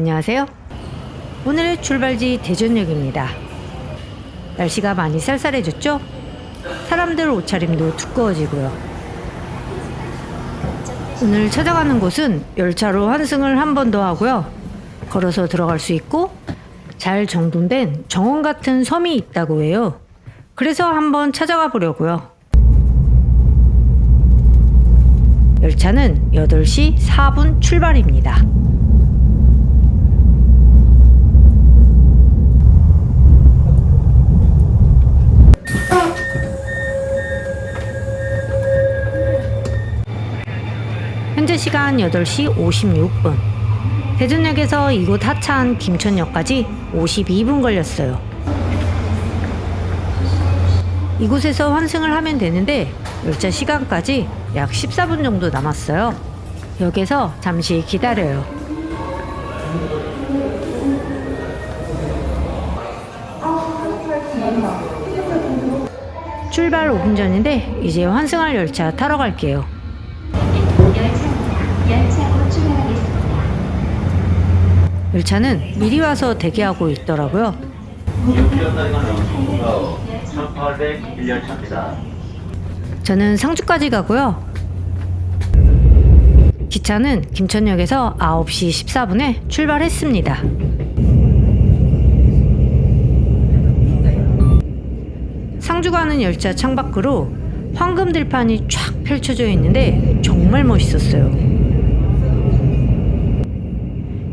안녕하세요. 오늘의 출발지 대전역입니다. 날씨가 많이 쌀쌀해졌죠? 사람들 옷차림도 두꺼워지고요. 오늘 찾아가는 곳은 열차로 환승을 한 번 더 하고요. 걸어서 들어갈 수 있고 잘 정돈된 정원 같은 섬이 있다고 해요. 그래서 한번 찾아가 보려고요. 열차는 8시 4분 출발입니다. 현재 시간 8시 56분. 대전역에서 이곳 하차한 김천역까지 52분 걸렸어요. 이곳에서 환승을 하면 되는데 열차 시간까지 약 14분 정도 남았어요. 역에서 잠시 기다려요. 출발 5분 전인데 이제 환승할 열차 타러 갈게요. 열차는 미리 와서 대기하고 있더라고요. 1801열차입니다. 저는 상주까지 가고요. 기차는 김천역에서 9시 14분에 출발했습니다. 상주 가는 열차 창밖으로 황금 들판이 쫙 펼쳐져 있는데 정말 멋있었어요.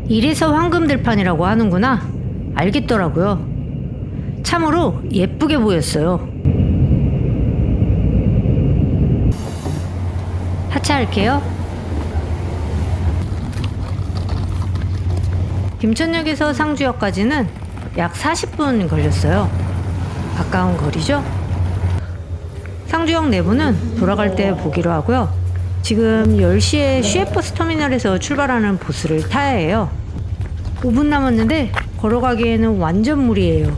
이래서 황금 들판이라고 하는구나 알겠더라고요. 참으로 예쁘게 보였어요. 하차할게요. 김천역에서 상주역까지는 약 40분 걸렸어요. 가까운 거리죠? 상주역 내부는 돌아갈 때 보기로 하고요. 지금 10시에 시외버스 터미널에서 출발하는 버스를 타야 해요. 5분 남았는데 걸어가기에는 완전 무리예요.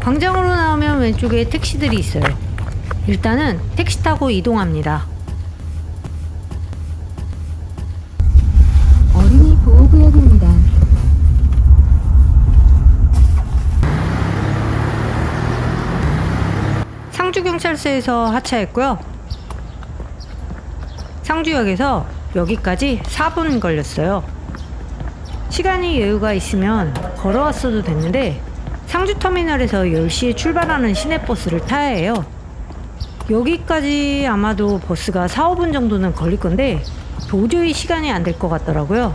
광장으로 나오면 왼쪽에 택시들이 있어요. 일단은 택시 타고 이동합니다. 어린이 보호구역입니다. 상주경찰서에서 하차했고요. 상주역에서 여기까지 4분 걸렸어요. 시간이 여유가 있으면 걸어왔어도 됐는데 상주터미널에서 10시에 출발하는 시내버스를 타야 해요. 여기까지 아마도 버스가 4, 5분 정도는 걸릴 건데 도저히 시간이 안 될 것 같더라고요.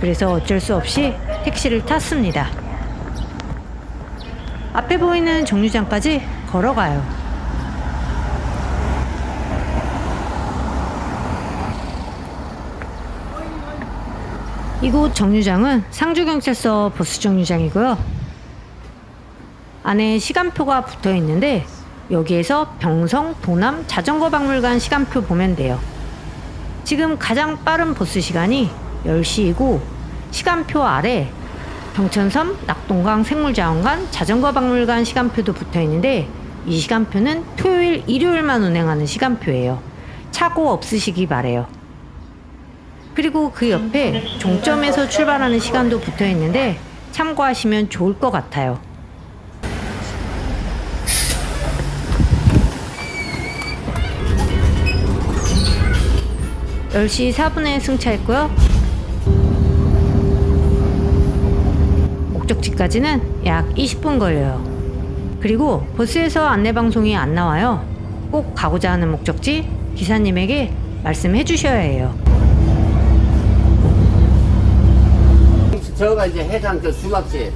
그래서 어쩔 수 없이 택시를 탔습니다. 앞에 보이는 정류장까지 걸어가요. 이곳 정류장은 상주경찰서 버스 정류장이고요. 안에 시간표가 붙어 있는데 여기에서 병성 도남 자전거 박물관 시간표 보면 돼요. 지금 가장 빠른 버스 시간이 10시이고 시간표 아래 병천섬 낙동강 생물자원관 자전거 박물관 시간표도 붙어 있는데 이 시간표는 토요일 일요일만 운행하는 시간표예요. 차고 없으시기 바래요. 그리고 그 옆에 종점에서 출발하는 시간도 붙어 있는데 참고하시면 좋을 것 같아요. (10시 4분에) 승차했고요. 목적지까지는 약 (20분) 걸려요. 그리고 버스에서 안내방송이 안 나와요. 꼭 가고자 하는 목적지 기사님에게 말씀해 주셔야 해요 저가 이제 해상 저 수막지.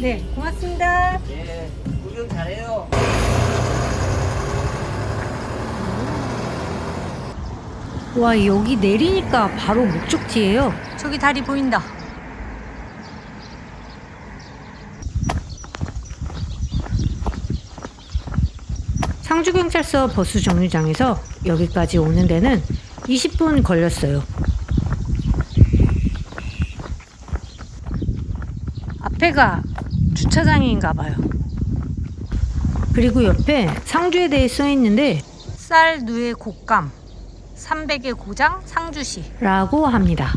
네, 고맙습니다. 예, 구경 잘해요. 와, 여기 내리니까 바로 목적지예요. 저기 다리 보인다. 상주경찰서 버스 정류장에서 여기까지 오는 데는 20분 걸렸어요. 앞에가 주차장인가 봐요. 그리고 옆에 상주에 대해 써 있는데 쌀 누의 곶감 300의 고장 상주시 라고 합니다.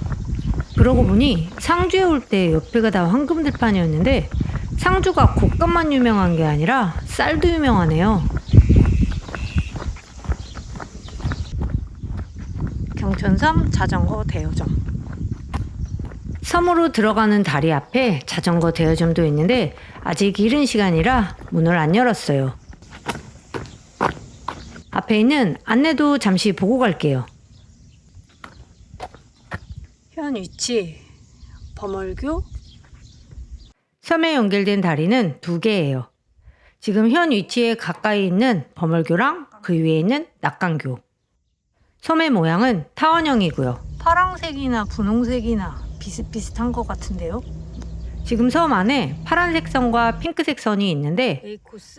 그러고 보니 상주에 올 때 옆에가 다 황금들판이었는데 상주가 곶감만 유명한 게 아니라 쌀도 유명하네요. 경천섬 자전거 대여점. 섬으로 들어가는 다리 앞에 자전거 대여점도 있는데 아직 이른 시간이라 문을 안 열었어요. 앞에 있는 안내도 잠시 보고 갈게요. 현 위치 범월교 섬에 연결된 다리는 두 개예요. 지금 현 위치에 가까이 있는 범월교랑 그 위에 있는 낙강교. 섬의 모양은 타원형이고요. 파랑색이나 분홍색이나 비슷비슷한 것 같은데요. 지금 섬 안에 파란색 선과 핑크색 선이 있는데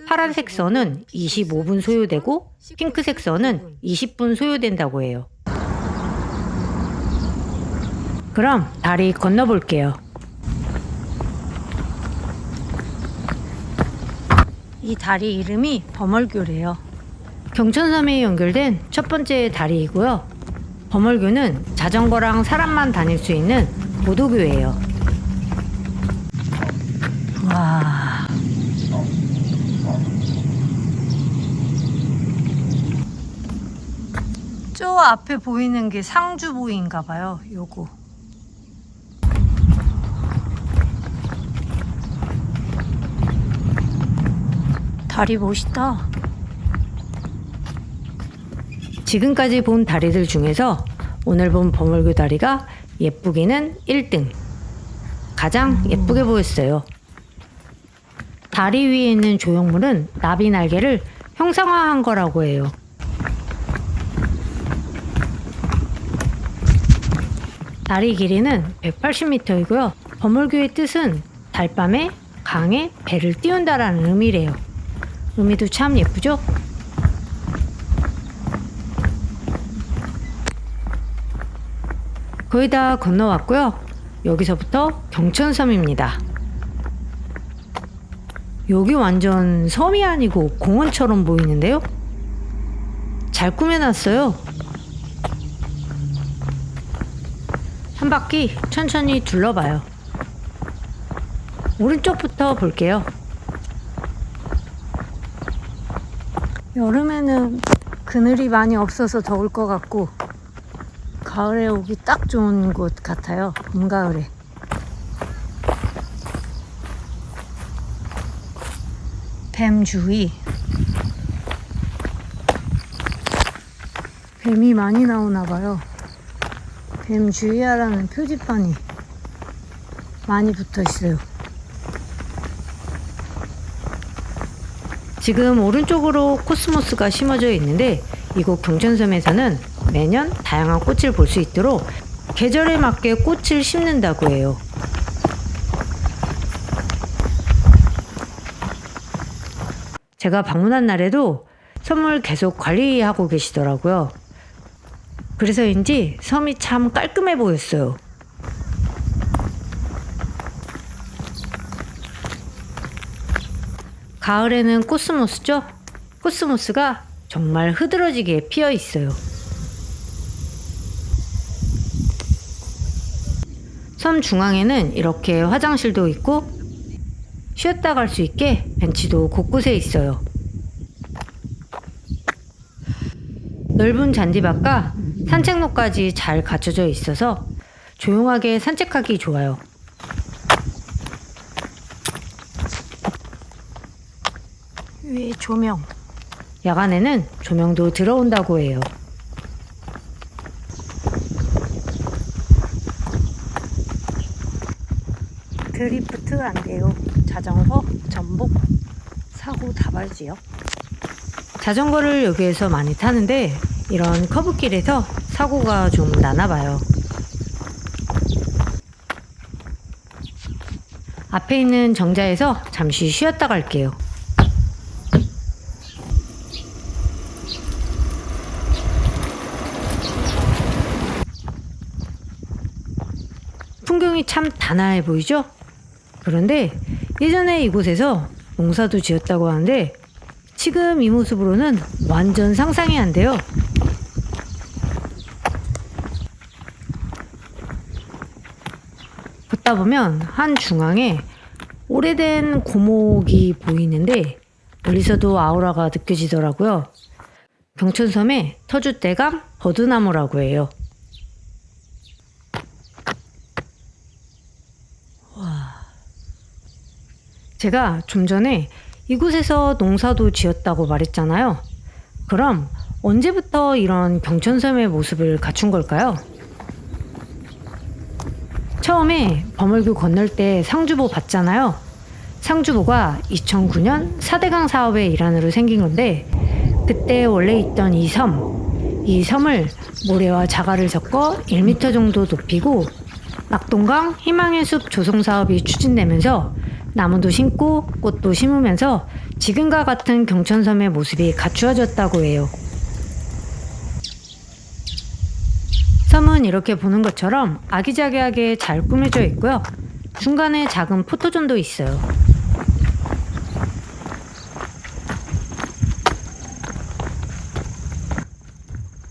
파란색 선은 25분 소요되고 핑크색 선은 20분 소요된다고 해요. 그럼 다리 건너볼게요. 이 다리 이름이 범월교래요. 경천섬에 연결된 첫 번째 다리이고요. 범월교는 자전거랑 사람만 다닐 수 있는 보도교예요. 와. 저 앞에 보이는 게 상주보인가 봐요. 요거. 다리 멋있다. 지금까지 본 다리들 중에서 오늘 본 범월교 다리가 예쁘기는 1등. 가장 예쁘게 보였어요. 다리 위에 있는 조형물은 나비 날개를 형상화한 거라고 해요. 다리 길이는 180m이고요. 범월교의 뜻은 달밤에 강에 배를 띄운다라는 의미래요. 의미도 참 예쁘죠? 거의 다 건너왔고요. 여기서부터 경천섬입니다. 여기 완전 섬이 아니고 공원처럼 보이는데요? 잘 꾸며놨어요. 한 바퀴 천천히 둘러봐요. 오른쪽부터 볼게요. 여름에는 그늘이 많이 없어서 더울 것 같고 가을에 오기 딱 좋은 곳 같아요. 봄, 가을에. 뱀 주의. 뱀이 많이 나오나 봐요. 뱀 주의하라는 표지판이 많이 붙어 있어요. 지금 오른쪽으로 코스모스가 심어져 있는데 이곳 경천섬에서는 매년 다양한 꽃을 볼 수 있도록 계절에 맞게 꽃을 심는다고 해요. 제가 방문한 날에도 섬을 계속 관리하고 계시더라고요. 그래서인지 섬이 참 깔끔해 보였어요. 가을에는 코스모스죠? 코스모스가 정말 흐드러지게 피어 있어요. 섬 중앙에는 이렇게 화장실도 있고 쉬었다 갈 수 있게 벤치도 곳곳에 있어요. 넓은 잔디밭과 산책로까지 잘 갖춰져 있어서 조용하게 산책하기 좋아요. 위에 조명. 야간에는 조명도 들어온다고 해요. 드리프트 안 돼요. 자전거, 전복, 사고 다발지요. 자전거를 여기에서 많이 타는데 이런 커브길에서 사고가 좀 나나 봐요. 앞에 있는 정자에서 잠시 쉬었다 갈게요. 풍경이 참 단아해 보이죠? 그런데 예전에 이곳에서 농사도 지었다고 하는데 지금 이 모습으로는 완전 상상이 안 돼요. 걷다 보면 한 중앙에 오래된 고목이 보이는데 멀리서도 아우라가 느껴지더라고요. 경천섬의 터줏대감 버드나무라고 해요. 제가 좀 전에 이곳에서 농사도 지었다고 말했잖아요. 그럼 언제부터 이런 경천섬의 모습을 갖춘 걸까요? 처음에 범월교 건널 때 상주보 봤잖아요. 상주보가 2009년 4대강 사업의 일환으로 생긴 건데 그때 원래 있던 이 섬, 이 섬을 모래와 자갈을 섞어 1m 정도 높이고 낙동강 희망의 숲 조성 사업이 추진되면서 나무도 심고 꽃도 심으면서 지금과 같은 경천섬의 모습이 갖추어졌다고 해요. 섬은 이렇게 보는 것처럼 아기자기하게 잘 꾸며져 있고요. 중간에 작은 포토존도 있어요.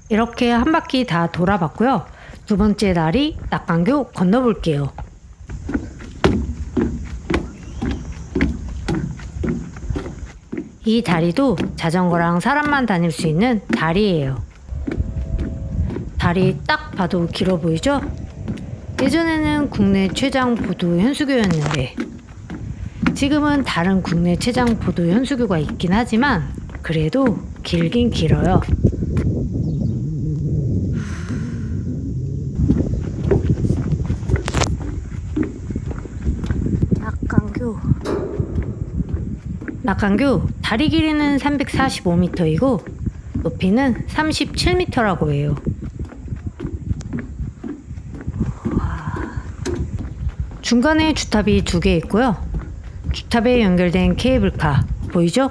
이렇게 한 바퀴 다 돌아봤고요. 두 번째 날이 낙강교 건너볼게요. 이 다리도 자전거랑 사람만 다닐 수 있는 다리예요. 다리 딱 봐도 길어 보이죠? 예전에는 국내 최장 보도 현수교였는데 지금은 다른 국내 최장 보도 현수교가 있긴 하지만 그래도 길긴 길어요. 낙강교 낙강교 다리 길이는 345m이고 높이는 37m라고 해요. 중간에 주탑이 두 개 있고요. 주탑에 연결된 케이블카 보이죠?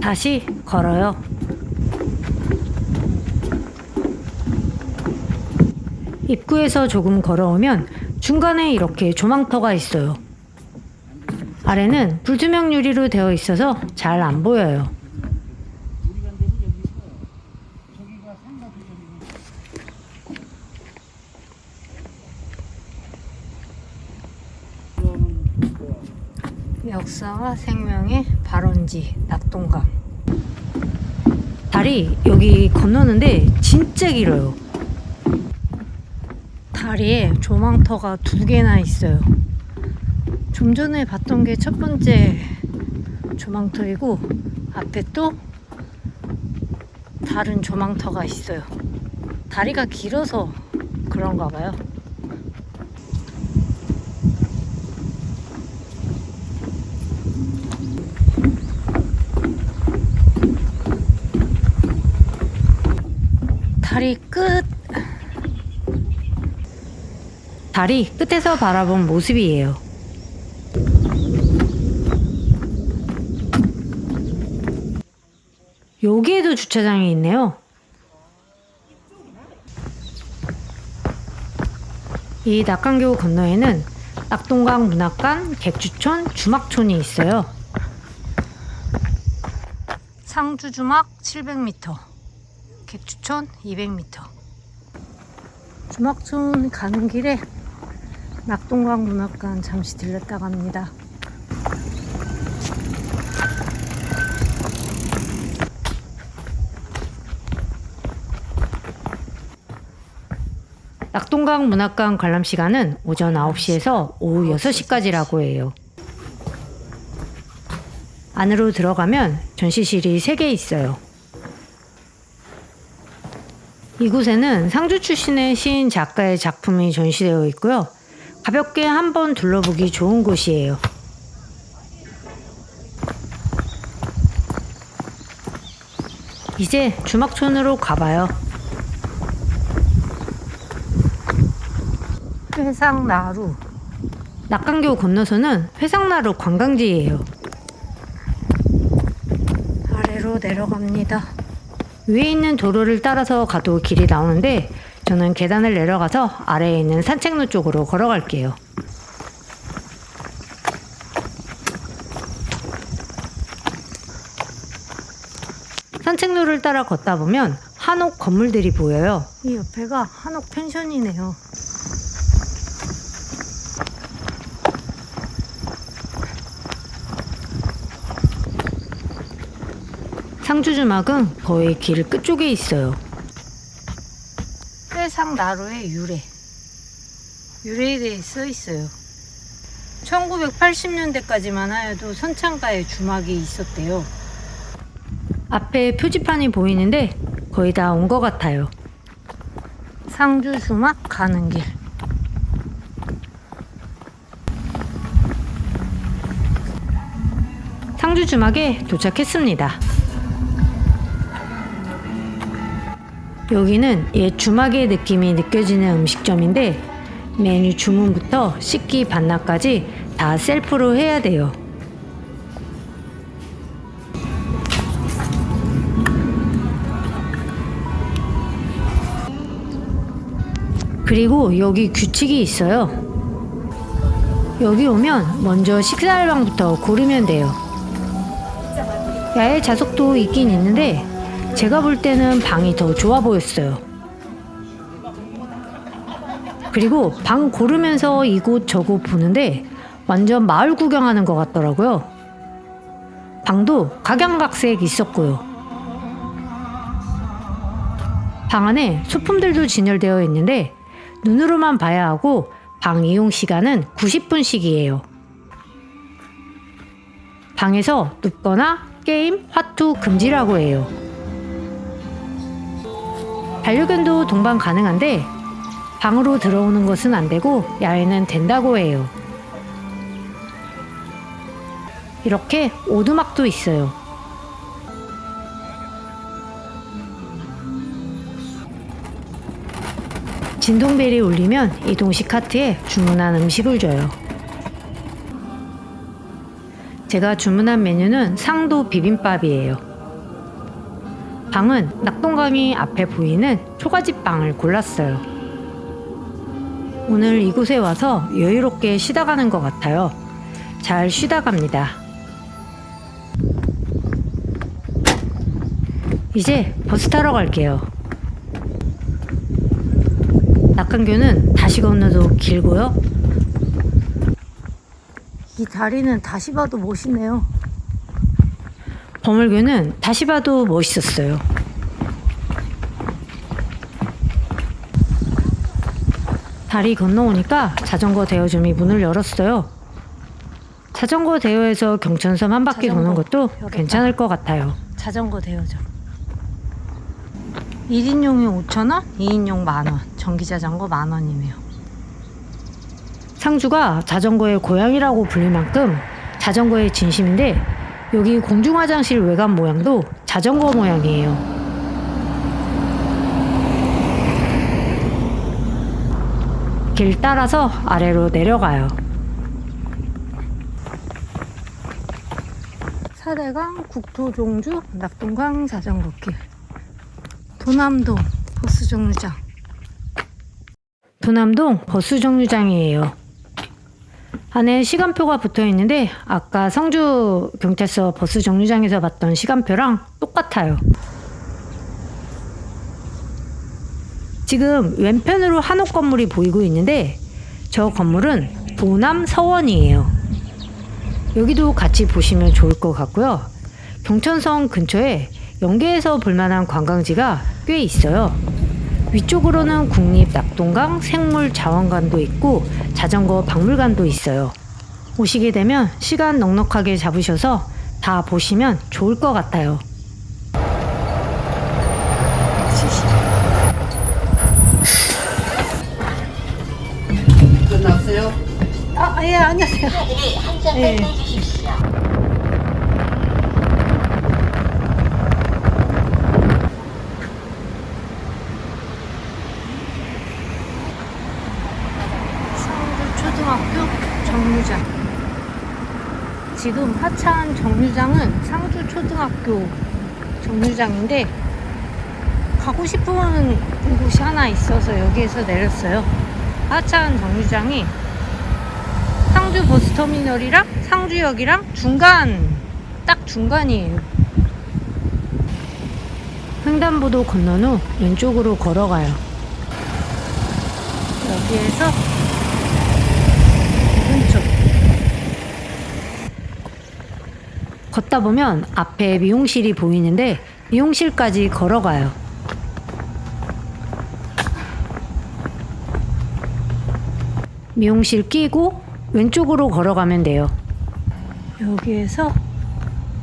다시 걸어요. 입구에서 조금 걸어오면 중간에 이렇게 조망터가 있어요. 아래는 불투명 유리로 되어 있어서 잘 안 보여요. 역사와 생명의 발원지 낙동강 다리 여기 건너는데 진짜 길어요 다리에 조망터가 두 개나 있어요. 좀 전에 봤던 게 첫 번째 조망터이고 앞에 또 다른 조망터가 있어요. 다리가 길어서 그런가 봐요. 다리 끝. 다리 끝에서 바라본 모습이에요. 여기에도 주차장이 있네요. 이 낙강교 건너에는 낙동강 문학관 객주촌 주막촌이 있어요. 상주 주막 700m. 객주촌 200m. 주막촌 가는 길에 낙동강 문학관 잠시 들렸다 갑니다. 낙동강 문학관 관람 시간은 오전 9시에서 오후 6시까지라고 해요. 안으로 들어가면 전시실이 3개 있어요. 이곳에는 상주 출신의 시인 작가의 작품이 전시되어 있고요. 가볍게 한번 둘러보기 좋은 곳이에요. 이제 주막촌으로 가봐요. 회상나루. 낙강교 건너서는 회상나루 관광지예요. 아래로 내려갑니다. 위에 있는 도로를 따라서 가도 길이 나오는데 저는 계단을 내려가서 아래에 있는 산책로 쪽으로 걸어갈게요. 산책로를 따라 걷다 보면 한옥 건물들이 보여요. 이 옆에가 한옥 펜션이네요. 상주주막은 거의 길 끝쪽에 있어요. 해상 나루의 유래. 유래에 대해 써 있어요. 1980년대까지만 하여도 선창가에 주막이 있었대요. 앞에 표지판이 보이는데 거의 다 온 것 같아요. 상주 주막 가는 길. 상주 주막에 도착했습니다. 여기는 옛 주막의 느낌이 느껴지는 음식점인데 메뉴 주문부터 식기 반납까지 다 셀프로 해야 돼요. 그리고 여기 규칙이 있어요. 여기 오면 먼저 식사할방부터 고르면 돼요. 야외 좌석도 있긴 있는데 제가 볼 때는 방이 더 좋아 보였어요. 그리고 방 고르면서 이곳 저곳 보는데 완전 마을 구경하는 것 같더라고요. 방도 각양각색 있었고요. 방 안에 소품들도 진열되어 있는데 눈으로만 봐야 하고 방 이용 시간은 90분씩이에요. 방에서 눕거나 게임, 화투 금지라고 해요. 반려견도 동반 가능한데 방으로 들어오는 것은 안 되고 야외는 된다고 해요. 이렇게 오두막도 있어요. 진동벨이 울리면 이동식 카트에 주문한 음식을 줘요. 제가 주문한 메뉴는 상도 비빔밥이에요. 방은 낙동강이 앞에 보이는 초가집 방을 골랐어요. 오늘 이곳에 와서 여유롭게 쉬다 가는 것 같아요. 잘 쉬다 갑니다. 이제 버스 타러 갈게요. 낙한교는 다시 건너도 길고요. 이 다리는 다시 봐도 멋있네요. 버물교는 다시 봐도 멋있었어요. 다리 건너오니까 자전거 대여점이 문을 열었어요. 자전거 대여에서 경천섬 한 바퀴 도는 자전거 것도 열었다. 괜찮을 것 같아요. 자전거 대여점 1인용이 5,000원, 2인용 만원 전기자전거 만원이네요 상주가 자전거의 고향이라고 불릴 만큼 자전거의 진심인데 여기 공중 화장실 외관 모양도 자전거 모양이에요. 길 따라서 아래로 내려가요. 사대강 국토종주 낙동강 자전거길 도남동 버스 정류장 도남동 버스 정류장이에요. 안에 시간표가 붙어 있는데 아까 성주 경찰서 버스 정류장에서 봤던 시간표랑 똑같아요. 지금 왼편으로 한옥 건물이 보이고 있는데 저 건물은 도남 서원이에요. 여기도 같이 보시면 좋을 것 같고요. 경천성 근처에 연계해서 볼만한 관광지가 꽤 있어요. 위쪽으로는 국립 낙동강 생물자원관도 있고 자전거 박물관도 있어요. 오시게 되면 시간 넉넉하게 잡으셔서 다 보시면 좋을 것 같아요. 끝났어요? 아, 예, 안녕하세요 예. 상주초등학교 정류장 지금 하차한 정류장은 상주 초등학교 정류장인데 가고 싶은 곳이 하나 있어서 여기에서 내렸어요 하차한 정류장이 상주 버스터미널이랑 상주역이랑 중간 딱 중간이에요. 횡단보도 건넌 후 왼쪽으로 걸어가요. 여기에서 오른쪽. 걷다 보면 앞에 미용실이 보이는데 미용실까지 걸어가요. 미용실 끼고 왼쪽으로 걸어가면 돼요. 여기에서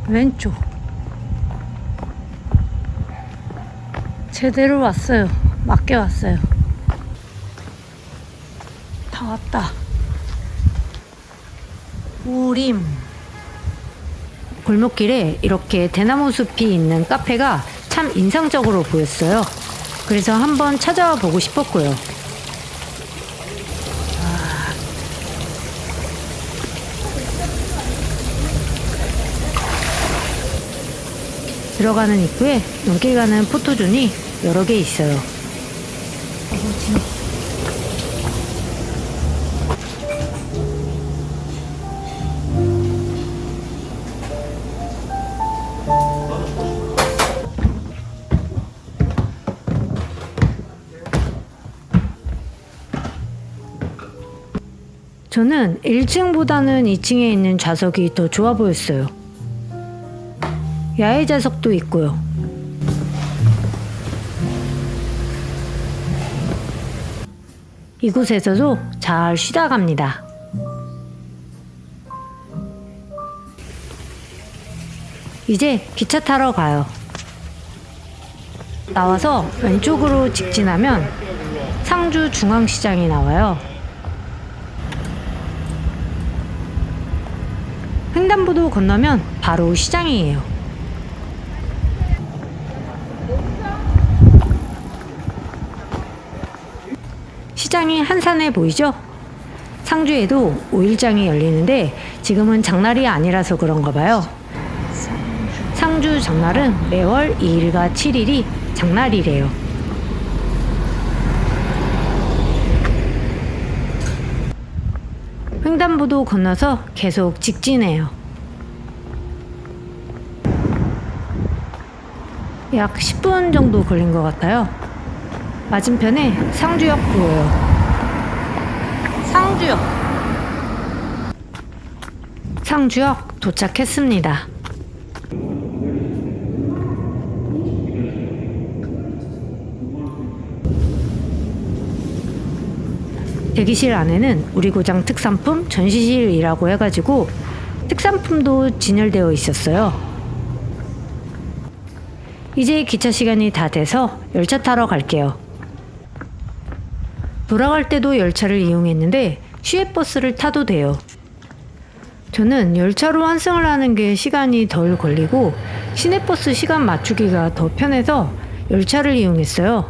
왼쪽. 제대로 왔어요. 맞게 왔어요. 다 왔다. 우림. 골목길에 이렇게 대나무 숲이 있는 카페가 참 인상적으로 보였어요. 그래서 한번 찾아와 보고 싶었고요. 들어가는 입구에 눈길 가는 포토존이 여러 개 있어요. 저는 1층보다는 2층에 있는 좌석이 더 좋아 보였어요. 야외 좌석도 있고요. 이곳에서도 잘 쉬다 갑니다. 이제 기차 타러 가요. 나와서 왼쪽으로 직진하면 상주 중앙시장이 나와요. 횡단보도 건너면 바로 시장이에요. 시장이 한산해 보이죠? 상주에도 5일장이 열리는데 지금은 장날이 아니라서 그런가 봐요. 상주 장날은 매월 2일과 7일이 장날이래요. 횡단보도 건너서 계속 직진해요. 약 10분 정도 걸린 것 같아요. 맞은편에 상주역 보여요. 상주역. 상주역 도착했습니다. 대기실 안에는 우리 고장 특산품 전시실이라고 해가지고 특산품도 진열되어 있었어요. 이제 기차 시간이 다 돼서 열차 타러 갈게요. 돌아갈 때도 열차를 이용했는데 시외버스를 타도 돼요. 저는 열차로 환승을 하는 게 시간이 덜 걸리고 시내버스 시간 맞추기가 더 편해서 열차를 이용했어요.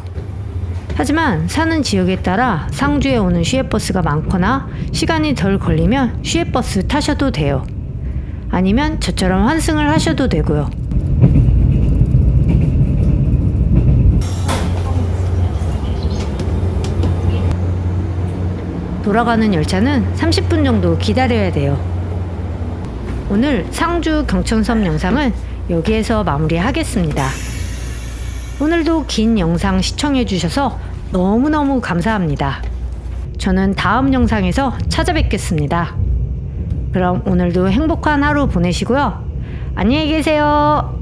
하지만 사는 지역에 따라 상주에 오는 시외버스가 많거나 시간이 덜 걸리면 시외버스 타셔도 돼요. 아니면 저처럼 환승을 하셔도 되고요. 돌아가는 열차는 30분 정도 기다려야 돼요. 오늘 상주 경천섬 영상은 여기에서 마무리하겠습니다. 오늘도 긴 영상 시청해주셔서 너무너무 감사합니다. 저는 다음 영상에서 찾아뵙겠습니다. 그럼 오늘도 행복한 하루 보내시고요. 안녕히 계세요.